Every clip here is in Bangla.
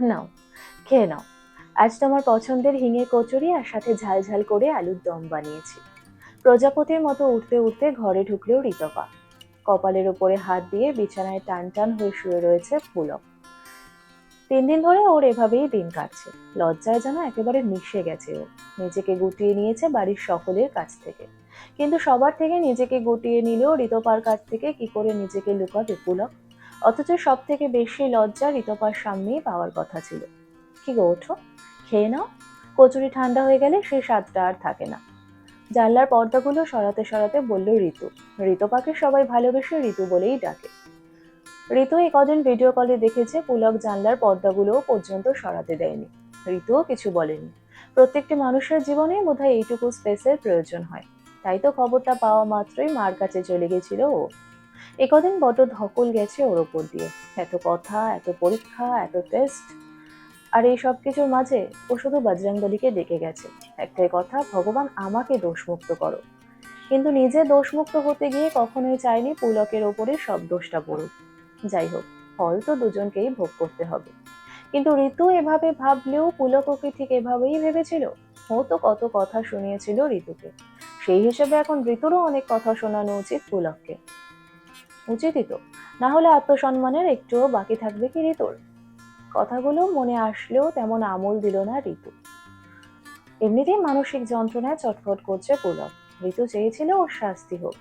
নাও, খেয়ে নাও। আজ তোমার পছন্দের হিঙে কচুরি আর সাথে ঝাল ঝাল করে আলুর দম বানিয়েছি। প্রজাপতির মতো উঠতে উঠতে ঘরে ঢুকলেও ঋতপা কপালের ওপরে হাত দিয়ে বিছানায় টান টান হয়ে শুয়ে রয়েছে পুলক তিন দিন ধরে ওর এভাবেই দিন কাটছে। লজ্জায় যেন একেবারে মিশে গেছে ও। নিজেকে গুটিয়ে নিয়েছে বাড়ির সকলের কাছ থেকে। কিন্তু সবার থেকে নিজেকে গুটিয়ে নিলেও ঋতপার কাছ থেকে কি করে নিজেকে লুকাবে পুলক অথচ সব থেকে বেশি লজ্জা ঋতপার সামনেই পাওয়ার কথা ছিল। কি গো ওঠো, খেয়ে নাও, কচুরি ঠান্ডা হয়ে গেলে সেই স্বাদটা আর থাকে না। জানলার পর্দাগুলো সরাতে সরাতে বলল ঋতু, ঋতুপাকে সবাই ভালোবেসে ঋতু বলেই ডাকে। ঋতু এই কদিন ভিডিও কলে দেখেছে পুলক জানলার পর্দাগুলোও পর্যন্ত সরাতে দেয়নি। ঋতুও কিছু বলেনি। প্রত্যেকটি মানুষের জীবনে বোধহয় এইটুকু স্পেসের প্রয়োজন হয়। তাই তো খবরটা পাওয়া মাত্রই মার কাছে চলে গেছিল ও। এ কদিন বড্ড ধকল গেছে ওর ওপর দিয়ে। এত কথা, এত পরীক্ষা, এত টেস্ট আর এই সব কিছুর মাঝে ও শুধু বজরংবলীকে ডেকে গেছে। একটাই কথা, ভগবান আমাকে দোষমুক্ত করো। কিন্তু নিজে দোষমুক্ত হতে গিয়ে কখনোই চায়নি পুলকের ওপরে সব দোষটা পড়ুক। যাই হোক, ফল তো দুজনকেই ভোগ করতে হবে। কিন্তু ঋতু এভাবে ভাবলেও পুলক ওকে ঠিক এভাবেই ভেবেছিল। ও তো কত কথা শুনিয়েছিল ঋতুকে। সেই হিসেবে এখন ঋতুরও অনেক কথা শোনানো উচিত পুলককে। উচিতই তো না হলে আত্মসম্মানের একটুও বাকি থাকবে কি ঋতুর? কথাগুলো মনে আসলেও তেমন আমল দিল না ঋতু। এমনিতেই মানসিক যন্ত্রণায় চটফট করছে পুলক ঋতু চেয়েছিল ওর শাস্তি হোক।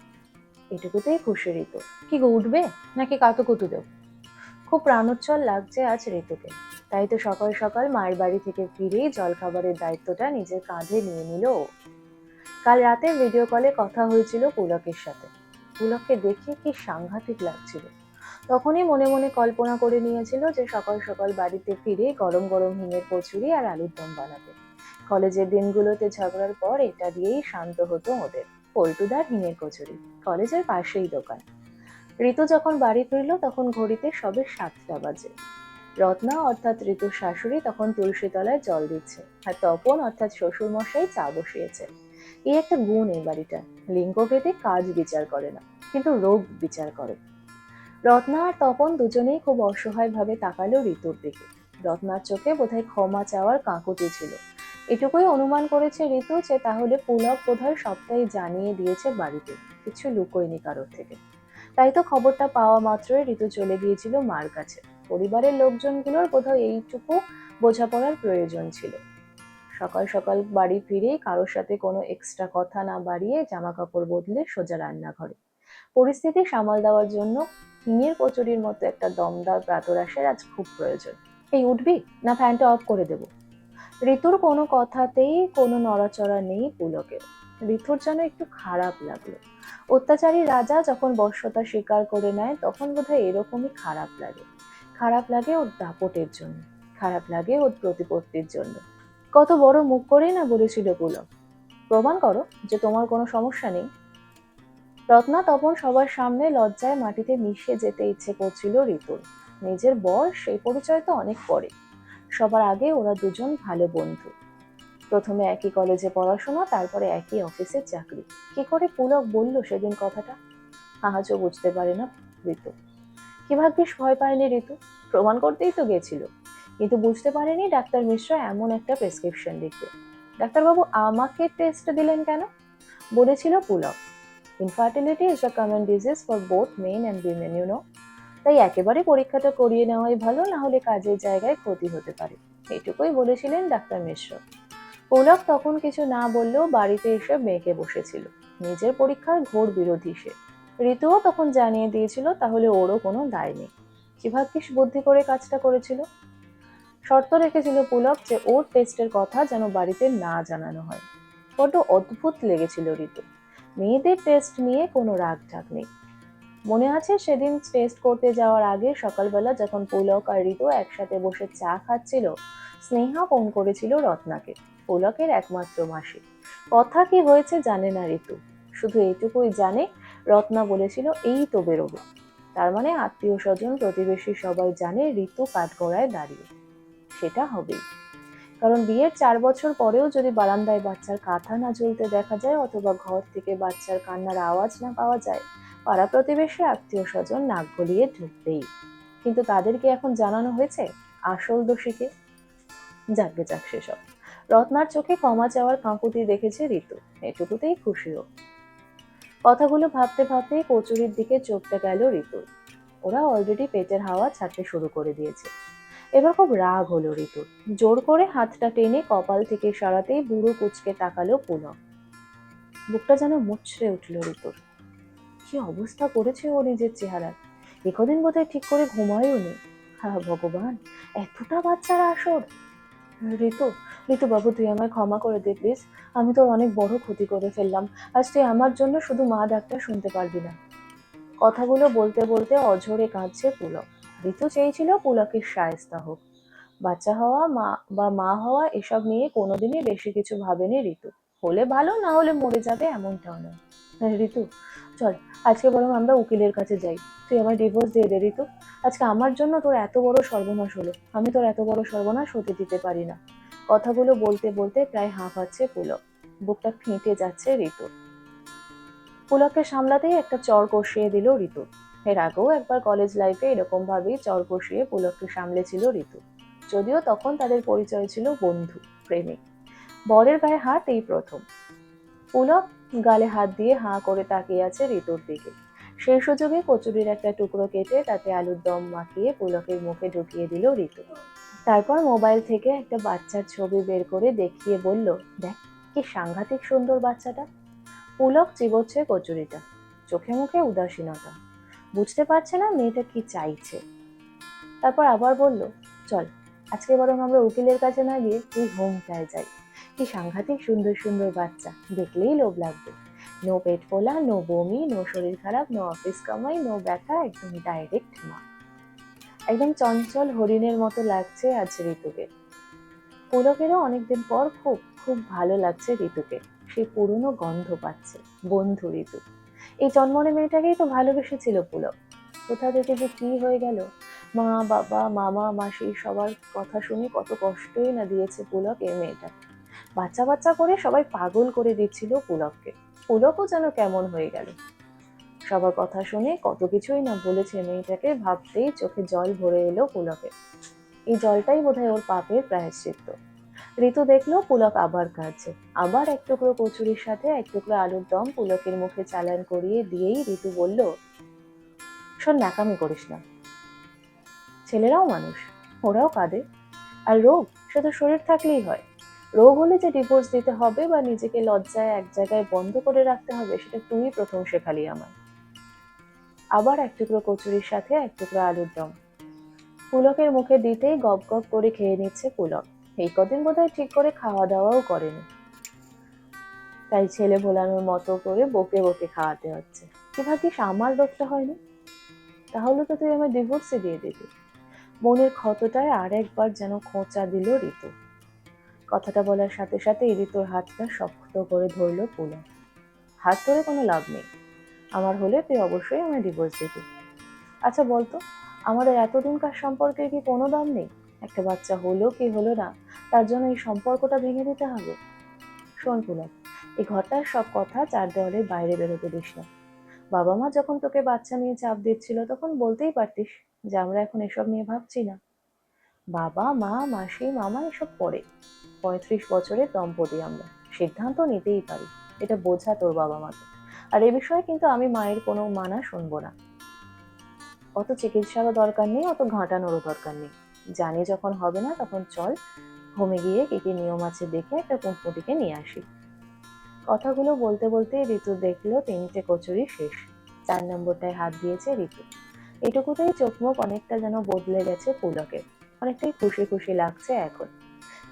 এটুকুতেই খুশি ঋতু। কি গো উঠবে? নাকি কাতুকুতু দেব? খুব প্রাণোচ্ছল লাগছে আজ ঋতুকে। তাই তো সকাল সকাল মায়ের বাড়ি থেকে ফিরেই জলখাবারের দায়িত্বটা নিজের কাঁধে নিয়ে নিল ও। কাল রাতে ভিডিও কলে কথা হয়েছিল পুলকের সাথে। পুলককে দেখে কি সাংঘাতিক লাগছিল। তখনই মনে মনে কল্পনা করে নিয়েছিল যে সকাল সকাল বাড়িতে ফিরে গরম গরম হিঙের কচুরি আর আলুর দম বানাবে। কলেজের দিনগুলোতে ঝগড়ার পর এটা দিয়েই শান্ত হতো ওদের, পল্টুদার হিঙের কচুরি, কলেজের পাশেই দোকান। ঋতু যখন বাড়ি ফিরল তখন ঘড়িতে সবে সাতটা বাজে। রত্না অর্থাৎ ঋতুর শাশুড়ি তখন তুলসী তলায় জল দিচ্ছে আর তপন অর্থাৎ শ্বশুর মশাই চা বসিয়েছে এই একটা গুণ এই বাড়িটা। লিঙ্গভেদে কাজ বিচার করে না, কিন্তু রোগ বিচার করে। রত্না আর তপন দুজনেই খুব অসহায়ভাবে তাকালো ঋতুর দিকে। রত্নার চোখে বোধহয় ক্ষমা চাওয়ার কাঁকুতি ছিল। এটুকুই অনুমান করেছে ঋতু যে তাহলে পুলক বোধহয় সবটাই জানিয়ে দিয়েছে বাড়িতে, কিছু লুকোয়নি কারোর থেকে। তাই তো খবরটা পাওয়া মাত্রই ঋতু চলে গিয়েছিল মার কাছে। পরিবারের লোকজনগুলোর বোধহয় এইটুকু বোঝাপড়ার প্রয়োজন ছিল। সকাল সকাল বাড়ি ফিরে কারোর সাথে কোনো এক্সট্রা কথা না বাড়িয়ে জামা কাপড় বদলে সোজা রান্নাঘরে। পরিস্থিতি সামাল দেওয়ার জন্য হিঙের কচুরির মতো একটা দমদার প্রাতরাশের আজ খুব প্রয়োজন। এই উঠবি না ফ্যানটা অফ করে দেব? ঋতুর কোনো কথাতেই কোনো নড়াচড়া নেই পুলকের। ঋতুর যেন একটু খারাপ লাগল। অত্যাচারী রাজা যখন বর্ষতা স্বীকার করে নেয়, তখন বোধহয় এরকমই খারাপ লাগে। খারাপ লাগে ওর দাপটের জন্য, খারাপ লাগে ওর প্রতিপত্তির জন্য। কত বড় মুখ করেই না বলেছিল পুলক। প্রমাণ করো যে তোমার কোনো সমস্যা নেই। রত্না তখন সবার সামনে লজ্জায় মাটিতে মিশে যেতে ইচ্ছে করছিল ঋতুর নিজের বয়স সেই পরিচয় তো অনেক পরে। সবার আগে ওরা দুজন ভালো বন্ধু। প্রথমে একই কলেজে পড়াশোনা, তারপরে একই অফিসে চাকরি। কি করে পুলক বলল সেদিন কথাটা? আহাজও বুঝতে পারে না ঋতু কি ভাগ্যিস ভয় পায়নি ঋতু প্রমাণ করতেই তো গেছিল। কিন্তু বুঝতে পারেনি ডাক্তার মিশ্রা এমন একটা প্রেসক্রিপশন লিখবে। ডাক্তারবাবু, আমাকে টেস্ট দিলেন কেন? বলেছিল Pulak. Infertility is a common disease for both men and women you know তাই একেবারে পরীক্ষাটা করিয়ে নেওয়াই ভালো, না হলে কাজের জায়গায় ক্ষতি হতে পারে। এটুকুই বলেছিলেন ডাক্তার মিশ্র। পুলক তখন কিছু না বললেও বাড়িতে এসে মেয়েকে বসেছিল। নিজের পরীক্ষার ঘোর বিরোধী সে। ঋতুও তখন জানিয়ে দিয়েছিল, তাহলে ওরও কোনো দায় নেই। কি ভাগ্যিস বুদ্ধি করে কাজটা করেছিল। শর্ত রেখেছিল পুলক যে ওর টেস্টের কথা যেন বাড়িতে না জানানো হয়। বড্ড অদ্ভুত লেগেছিল ঋতু। মেয়েদের টেস্ট নিয়ে কোনো রাগ ঢাক নেই। মনে আছে সেদিন টেস্ট করতে যাওয়ার আগে সকালবেলা যখন পুলক আর ঋতু একসাথে বসে চা খাচ্ছিল, স্নেহা ফোন করেছিল রত্নাকে, পুলকের একমাত্র মাসি। কথা কি হয়েছে জানে না ঋতু। শুধু এইটুকুই জানে, রত্না বলেছিল, এই তো বেরোবে। তার মানে আত্মীয় স্বজন প্রতিবেশী সবাই জানে ঋতু কাঠগড়ায় দাঁড়িয়ে। সেটা হবেই। কারণ বিয়ের চার বছর পরেও যদি বারান্দায় বাচ্চার কাঁথা না ঝুলতে দেখা যায় অথবা ঘর থেকে বাচ্চার কান্নার আওয়াজ না পাওয়া যায়, পাড়া প্রতিবেশী আত্মীয় স্বজন নাক গলিয়ে ঢুকবেই। কিন্তু তাদেরকে এখন জানানো হয়েছে আসল দোষীকে যাকগে যাক সেসব। রত্নার চোখে ক্ষমা চাওয়ার কাঁকুতি দেখেছে ঋতু। এটুকুতেই খুশিও। কথাগুলো ভাবতে ভাবতে কচুরির দিকে চোখটা গেল ঋতু ওরা অলরেডি পেটের হাওয়া ছাড়তে শুরু করে দিয়েছে। এবার খুব রাগ হলো ঋতুর জোর করে হাতটা টেনে কপাল থেকে সরাতেই বুড়ো কুচকে তাকালো পুনঃ বুকটা যেন মুচড়ে উঠল ঋতুর। কি অবস্থা করেছে ও নিজের চেহারার একদিন বোধহয় ঠিক করে ঘুমায়ও নি। হ্যাঁ ভগবান, এতটা বাচ্চারা আসর। ঋতু ঋতু বাবু তুই আমায় ক্ষমা করে দে, প্লিজ। আমি তোর অনেক বড় ক্ষতি করে ফেললাম। আজ তুই আমার জন্য শুধু মা ডাক্তার শুনতে পারবি না। কথাগুলো বলতে বলতে অঝরে কাঁদছে পুলক ঋতু চেয়েছিল পুলকের সায়স্তা হোক। বাচ্চা হওয়া মা বা মা হওয়া এসব নিয়ে কোনোদিনই বেশি কিছু ভাবেনি ঋতু। হলে ভালো না হলে মরে যাবে এমনটাও নয়। হ্যাঁ, ঋতু চল আজকে বরং আমরা উকিলের কাছে যাই। তুই আমার ডিভোর্স দিয়ে দে ঋতু। আজকে আমার জন্য তোর এত বড় সর্বনাশ হলো। আমি তোর এত বড় সর্বনাশ হতে দিতে পারি না। কথাগুলো বলতে বলতে প্রায় হাঁপাচ্ছে পুলক। বুকটা ফেঁটে যাচ্ছে ঋতু পুলককে সামলাতেই একটা চর কষিয়ে দিল ঋতু এর আগেও একবার কলেজ লাইফে এরকম ভাবেই চর কষিয়ে পুলককে সামলেছিল ঋতু। যদিও তখন তাদের পরিচয় ছিল বন্ধু, প্রেমিক। বরের গায়ে হাত এই প্রথম। পুলক গালে হাত দিয়ে হাঁ করে তাকিয়ে আছে ঋতুর দিকে। সেই সুযোগে কচুরির একটা টুকরো কেটে তাতে আলুর দম মাখিয়ে পুলকের মুখে ঢুকিয়ে দিল ঋতু। তারপর মোবাইল থেকে একটা বাচ্চার ছবি বের করে দেখিয়ে বলল, দেখ, কি সাংঘাতিক সুন্দর বাচ্চাটা। পুলক চিবোচ্ছে কচুরিটা। চোখে মুখে উদাসীনতা। বুঝতে পারছে না মেয়েটা কি চাইছে। তারপর আবার বলল, চল, আজকে বরং আমরা উকিলের কাছে না গিয়ে এই হোমটায় যাই। কি সাংঘাতিক সুন্দর সুন্দর বাচ্চা, দেখলেই লোভ লাগবে। নো পেট ফোলা নো বমি নো শরীর খারাপ নো অফিস কামাই নো ব্যথা একদম ডাইরেক্ট মা একদম চঞ্চল হরিণের মতো লাগছে আজ ঋতুকে। পুলকেরও অনেকদিন পর খুব খুব ভালো লাগছে ঋতুকে। সে পুরনো গন্ধ পাচ্ছে, বন্ধু ঋতু। এই জন্মনে মেয়েটাকেই তো ভালোবেসেছিল পুলক কোথা থেকে যে কি হয়ে গেল? মা, বাবা, মামা, মাসি সবার কথা শুনে কত কষ্টই না দিয়েছে পুলক এই মেয়েটা। বাচ্চা বাচ্চা করে সবাই পাগল করে দিচ্ছিল পুলককে। পুলকও যেন কেমন হয়ে গেল। সবার কথা শুনে কত কিছুই না বলেছে মেয়েটাকে ভাবতেই চোখে জল ভরে এলো পুলকে। এই জলটাই বোধহয় ওর পাপের প্রায়শ্চিত্ত। ঋতু দেখল পুলক আবার কাঁদছে। আবার এক টুকরো কচুরির সাথে এক টুকরো আলুর দম পুলকের মুখে চালান করিয়ে দিয়েই ঋতু বলল, শোন, ন্যাকামি করিস না। ছেলেরাও মানুষ, ওরাও কাঁদে। আর রোগ সে তো শরীর থাকলেই হয়। রোগ হলে যে ডিভোর্স দিতে হবে বা নিজেকে লজ্জায় এক জায়গায় বন্ধ করে রাখতে হবে, সেটা তুই প্রথম শেখালি আমার আবার এক টুকরো কচুরির সাথে এক টুকরো আলুর দম। পুলকের মুখে দিতেই গপ গপ করে খেয়ে নিচ্ছে পুলক। এই কদিন বোধহয় ঠিক করে খাওয়া দাওয়াও করেনি। তাই ছেলে ভোলানোর মতো করে বকে বকে খাওয়াতে হচ্ছে। কি ভাবিস আমার রোগটা হয়নি। তাহলে তো তুই আমার ডিভোর্সে দিয়ে দিবি মনের ক্ষতটায় আর একবার যেন খোঁচা দিল ঋতু। কথাটা বলার সাথে সাথে ঋতুর হাতটা শক্ত করে ধরল পুলক হাত ধরে কোনো লাভ নেই। আমার হলে তুই অবশ্যই আমার ডিভোর্স দিবি। আচ্ছা বলতো, আমাদের এতদিনকার সম্পর্কে কি কোনো দাম নেই? একটা বাচ্চা হলো কি হলো না, তার জন্য এই সম্পর্কটা ভেঙে দিতে হবে? শোন পুলক এই ঘরটার সব কথা চার দেওয়ালের বাইরে বেরোতে দিস না। বাবা মা যখন তোকে বাচ্চা নিয়ে চাপ দিচ্ছিল তখন বলতেই পারতিস যে আমরা এখন এসব নিয়ে ভাবছি না। বাবা, মা, মাসি, মামা এসব পরে পঁয়ত্রিশ বছরের দম্পতি আমরা, সিদ্ধান্ত নিতেই পারি, এটা বোঝা তোর বাবা মাকে। আর এ বিষয়ে কিন্তু আমি মায়ের কোনো মানা শুনব না। অত চিকিৎসারও দরকার নেই, অত ঘাঁটানোরও দরকার নেই। জানি যখন হবে না, তখন চল হোমে গিয়ে কি কি নিয়ম আছে দেখে একটা পুঁটপুটিকে নিয়ে আসি। কথাগুলো বলতে বলতে ঋতু দেখল তিনটে কচুরি শেষ। চার নম্বরটায় হাত দিয়েছে ঋতু। এটুকুতেই চোখ মুখ অনেকটা যেন বদলে গেছে পুলকের অনেকটাই খুশি খুশি লাগছে এখন।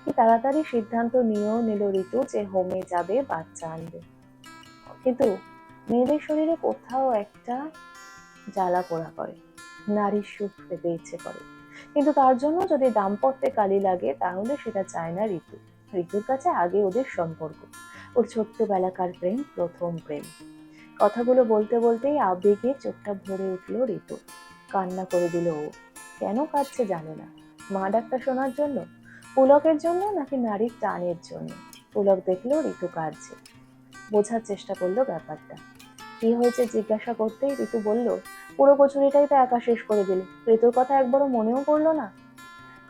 কি তাড়াতাড়ি সিদ্ধান্ত নিয়েও নিল ঋতু যে হোমে যাবে, বাচ্চা আনবে। কিন্তু মেয়েদের শরীরে কোথাও একটা জ্বালা পোড়া করে। নারীর সুখ পেতে ইচ্ছে করে। কিন্তু তার জন্য যদি দাম্পত্যে কালি লাগে, তাহলে সেটা চায় না ঋতু। ঋতুর কাছে আগে ওদের সম্পর্ক। ওর ছোট্টবেলাকার প্রেম, প্রথম প্রেম। কথাগুলো বলতে বলতেই আবেগে চোখটা ভরে উঠল ঋতু। কান্না করে দিল ও। কেন কাঁদছে জানে না। মা ডাক্তার শোনার জন্য? পুলকের জন্য নাকি নারীর টানের জন্য? পুলক দেখল ঋতু কাঁদছে। বোঝার চেষ্টা করল ব্যাপারটা। কি হয়েছে জিজ্ঞাসা করতেই ঋতু বলল পুরো কচুরিটাই তো একা শেষ করে দিল। ঋতুর কথা একবারও মনেও পড়ল না।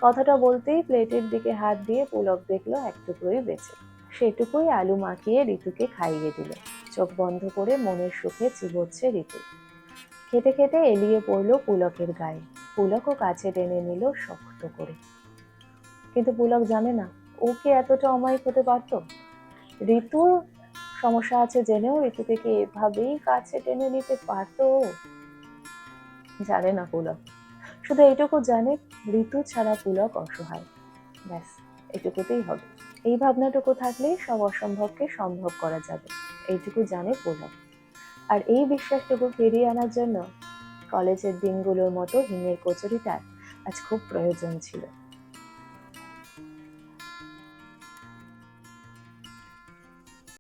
কথাটা বলতেই প্লেটের দিকে হাত দিয়ে পুলক দেখল এক টুকরোই বেঁচে। সেটুকুই আলু মাখিয়ে ঋতুকে খাইয়ে দিল। চোখ বন্ধ করে মনের সুখে চিবোচ্ছে ঋতু। খেতে খেতে এলিয়ে পড়ল পুলকের গায়ে। পুলকও কাছে টেনে নিল শক্ত করে। কিন্তু পুলক জানে না ওকে এতটা অমায়িক হতে পারতো? ঋতুর সমস্যা আছে জেনেও ঋতুকে কি এভাবেই কাছে টেনে নিতে পারতো ও? জানে না পুলক। শুধু এইটুকু জানে, ঋতু ছাড়া পুলক অসহায়। ব্যাস এটুকুতেই হবে। এই ভাবনাটুকু থাকলেই সব অসম্ভবকে সম্ভব করা যাবে। এইটুকু জানে পুলক। আর এই বিশ্বাসটুকু ফিরিয়ে আনার জন্য কলেজের দিনগুলোর মতো হিমের কচুরিটার আজ খুব প্রয়োজন ছিল।